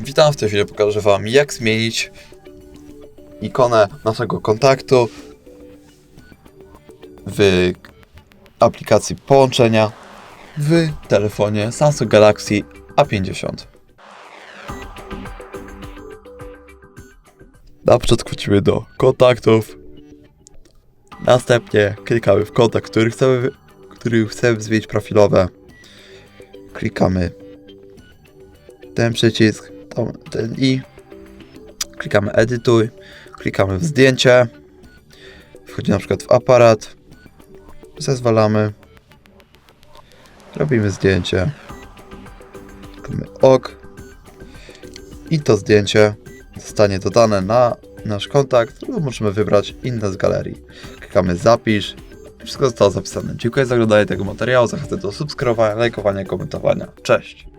Witam, w tej chwili pokażę Wam jak zmienić ikonę naszego kontaktu w aplikacji połączenia w telefonie Samsung Galaxy A50. Na początku wchodzimy do kontaktów. Następnie klikamy w kontakt, który chcemy, który chcemy zmienić profilowe. Klikamy ten przycisk, ten i klikamy edytuj, klikamy w zdjęcie, wchodzimy na przykład w aparat, zezwalamy, robimy zdjęcie, klikamy OK i to zdjęcie zostanie dodane na nasz kontakt lub możemy wybrać inne z galerii. Klikamy zapisz i wszystko zostało zapisane. Dziękuję za oglądanie tego materiału, zachęcam do subskrybowania, lajkowania, komentowania. Cześć!